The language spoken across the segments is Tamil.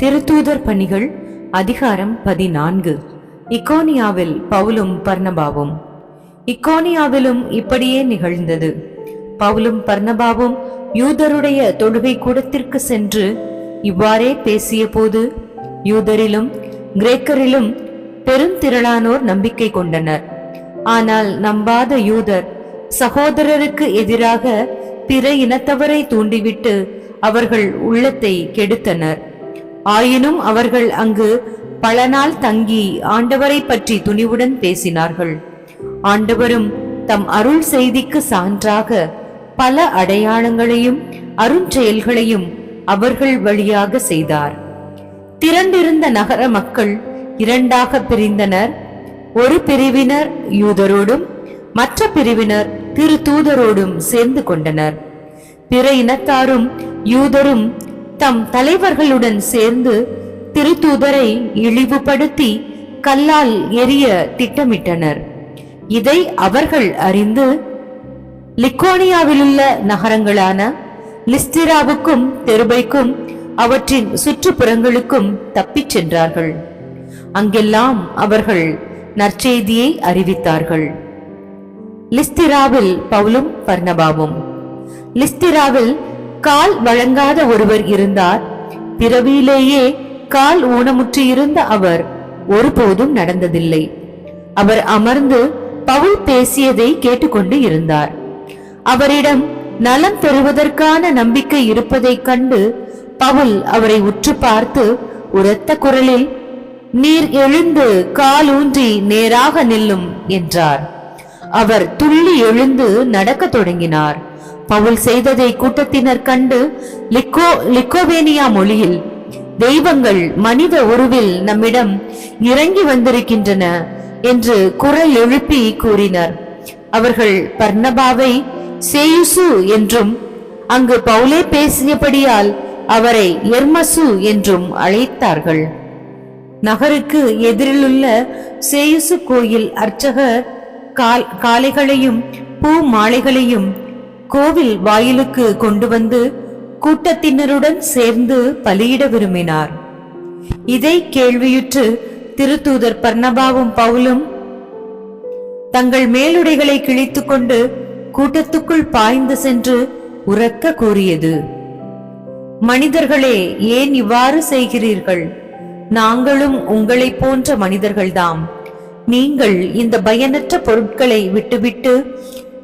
திருத்தூதர் பணிகள் அதிகாரம் பதினான்கு. இக்கோனியாவில் பவுலும் பர்ணபாவும். இக்கோனியாவிலும் இப்படியே நிகழ்ந்தது. பவுலும் பர்ணபாவும் யூதருடைய தொழுகை கூடத்திற்கு சென்று இவ்வாறே பேசிய போது யூதரிலும் கிரேக்கரிலும் பெரும் திரளானோர் நம்பிக்கை கொண்டனர். ஆனால் நம்பாத யூதர் சகோதரருக்கு எதிராக பிற இனத்தவரை தூண்டிவிட்டு அவர்கள் உள்ளத்தை கெடுத்தனர். ஆயினும் அவர்கள் அங்கு பல நாள் தங்கி ஆண்டவரை பற்றி துணிவுடன் பேசினார்கள். ஆண்டவரும் தம் அருள் செய்திக்கு சான்றாக பல அடையாளங்களையும் அருஞ்செயல்களையும் அவர்கள் வழியாக செய்தார். திரண்டிருந்த நகர மக்கள் இரண்டாக பிரிந்தனர். ஒரு பிரிவினர் யூதரோடும் மற்ற பிரிவினர் திரு தூதரோடும் சேர்ந்து கொண்டனர். பிற இனத்தாரும் யூதரும் தம் தலைவர்களுடன் சேர்ந்து திருத்தூதரை இழிவுபடுத்தி கல்லால் எரிய திட்டமிட்டனர். இதை அவர்கள் அறிந்து லிக்கோனியாவிலுள்ள நகரங்களான லிஸ்டிராவுக்கும் தெருபைக்கும் அவற்றின் சுற்றுப்புறங்களுக்கும் தப்பிச் சென்றார்கள். அங்கெல்லாம் அவர்கள் நற்செய்தியை அறிவித்தார்கள். லிஸ்திராவில் பவுலும் பர்ணபாவும் லிஸ்திராவில் கால் வழங்காத ஒருவர் இருந்தார். பிறவியிலேயே கால் ஊனமுற்று இருந்த அவர் ஒருபோதும் நடந்ததில்லை. அவர் அமர்ந்து பவுல் பேசியதை கேட்டுக்கொண்டு இருந்தார். அவரிடம் நலம் பெறுவதற்கான நம்பிக்கை இருப்பதைக் கண்டு பவுல் அவரை உற்று பார்த்து உரத்த குரலில் நீர் எழுந்து கால் ஊன்றி நேராக நில்லும் என்றார். அவர் துள்ளி எழுந்து நடக்கத் தொடங்கினார். பவுல் செய்ததை கூட்டத்தினர் கண்டு லிக்கோ லிக்கோவேனியா மொழியில் தெய்வங்கள் மனித உருவில் நம்மிடம் இறங்கி வந்திருக்கின்றன என்று குரல் எழுப்பி கூறினர். அவர்கள் பர்ணபாவை சேயுசு என்றும் அங்கு பவுலே பேசியபடியால் அவரை எர்மசு என்றும் அழைத்தார்கள். நகருக்கு எதிரிலுள்ள சேயுசு கோயில் அர்ச்சகர் கால் காளைகளையும் பூ மாலைகளையும் கோவில் வாயிலுக்கு கொண்டு வந்து கூட்டத்தினருடன் சேர்ந்து பலியிட விரும்பினார். இதை கேள்வியுற்று திருத்தூதர் பர்ணபாவும் பவுலும் தங்கள் மேலுடைகளை கிழித்துக் கொண்டு கூட்டத்துக்குள் பாய்ந்து சென்று உறக்க கூறியது. மனிதர்களே ஏன் இவ்வாறு செய்கிறீர்கள்? நாங்களும் உங்களைப் போன்ற மனிதர்கள்தாம். நீங்கள் இந்த பயனற்ற பொருட்களை விட்டுவிட்டு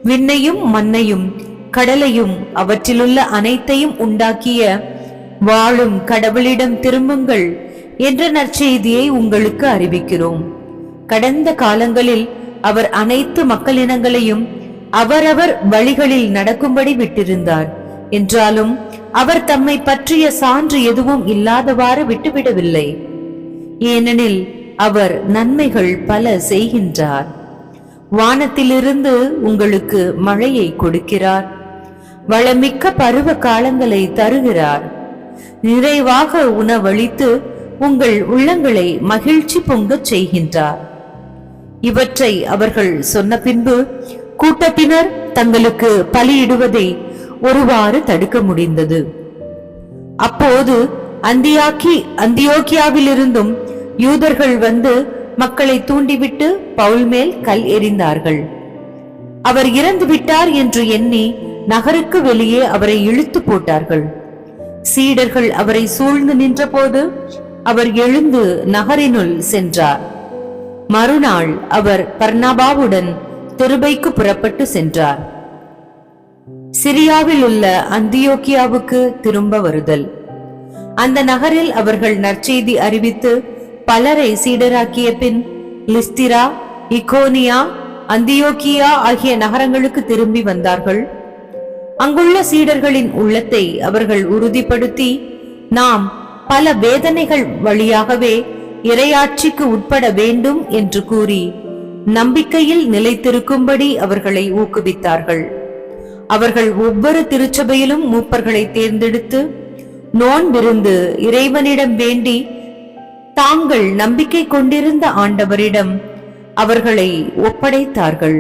விண்ணையும் மண்ணையும் கடலையும் அவற்றிலுள்ள அனைத்தையும் உண்டாக்கிய வாழும் கடவுளிடம் திரும்புங்கள் என்ற நற்செய்தியை உங்களுக்கு அறிவிக்கிறோம். கடந்த காலங்களில் அவர் அனைத்து மக்களினங்களையும் அவரவர் வழிகளில் நடக்கும்படி விட்டிருந்தார். என்றாலும் அவர் தம்மை பற்றிய சான்று எதுவும் இல்லாதவாறு விட்டுவிடவில்லை. ஏனெனில் அவர் நன்மைகள் பல செய்கின்றார். வானத்திலிருந்து உங்களுக்கு மழையை கொடுக்கிறார். வளமிக்க பருவ காலங்களை தருகிறார். நிறைவாக உணவளித்து உங்கள் உள்ளங்களை மகிழ்ச்சி பொங்கச் செய்கின்றார். இவற்றை அவர்கள் சொன்ன பின்பு கூட்டத்தினர் தங்களுக்கு பலியிடுவதை ஒருவாறு தடுக்க முடிந்தது. அப்போது அந்தியாக்கி அந்தியோக்கியாவிலிருந்தும் யூதர்கள் வந்து மக்களை தூண்டிவிட்டு பவுல் மேல் கல் எறிந்தார்கள். அவர் இறந்து விட்டார் என்று எண்ணி நகருக்கு வெளியே அவரை இழுத்து போட்டார்கள். சீடர்கள் அவரை சூழ்ந்து நின்றபோது அவர் எழுந்து நகரினுள் சென்றார். மறுநாள் அவர் பர்ணபாவுடன் திருபைக்கு புறப்பட்டு சென்றார். சிரியாவில் உள்ள அந்தியோக்கியாவுக்கு திரும்ப வருதல். அந்த நகரில் அவர்கள் நற்செய்தி அறிவித்து பலரை சீடராக்கிய பின் லிஸ்திரா இகோனியா அந்தியோக்கியா ஆகிய நகரங்களுக்கு திரும்பி வந்தார்கள். அங்குள்ள சீடர்களின் உள்ளத்தை அவர்கள் உறுதிப்படுத்தி நாம் பல வேதனைகள் வழியாகவே இரையாட்சிக்கு உட்பட வேண்டும் என்று கூறி நம்பிக்கையில் நிலைத்திருக்கும்படி அவர்களை ஊக்குவித்தார்கள். அவர்கள் ஒவ்வொரு திருச்சபையிலும் மூப்பர்களை தேர்ந்தெடுத்து நோன்பிருந்து இறைவனிடம் வேண்டி தாங்கள் நம்பிக்கை கொண்டிருந்த ஆண்டவரிடம் அவர்களை ஒப்படைத்தார்கள்.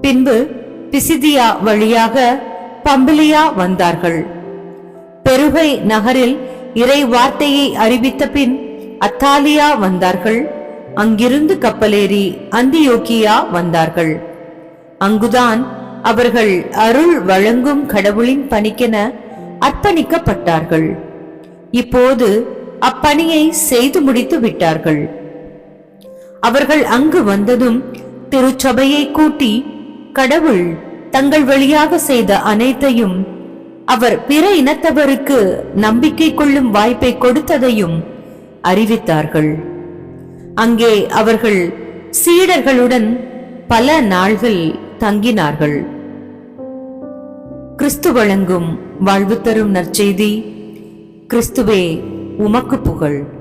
பின்பு பிசிதியா வழியாக பம்பிலியா வந்தார்கள். பெருகை நகரில் இறை வார்த்தையை அறிவித்த பின் அத்தாலியா வந்தார்கள். அங்கிருந்து கப்பலேறி அந்தியோக்கியா வந்தார்கள். அங்குதான் அவர்கள் அருள் வழங்கும் கடவுளின் பணிக்கென அர்ப்பணிக்கப்பட்டார்கள். இப்போது அப்பணியை செய்து முடித்து விட்டார்கள். அவர்கள் அங்கு வந்ததும் திருச்சபையை கூட்டி கடவுள் தங்கள் வழியாக செய்த அனைத்தையும் அவர் பிற இனத்தவருக்கு நம்பிக்கை கொள்ளும் வாய்ப்பை கொடுத்ததையும் அறிவித்தார்கள். அங்கே அவர்கள் சீடர்களுடன் பல நாள்கள் தங்கினார்கள். கிறிஸ்து வழங்கும் வாழ்வு தரும் நற்செய்தி கிறிஸ்துவே உமக்கு புகழ்.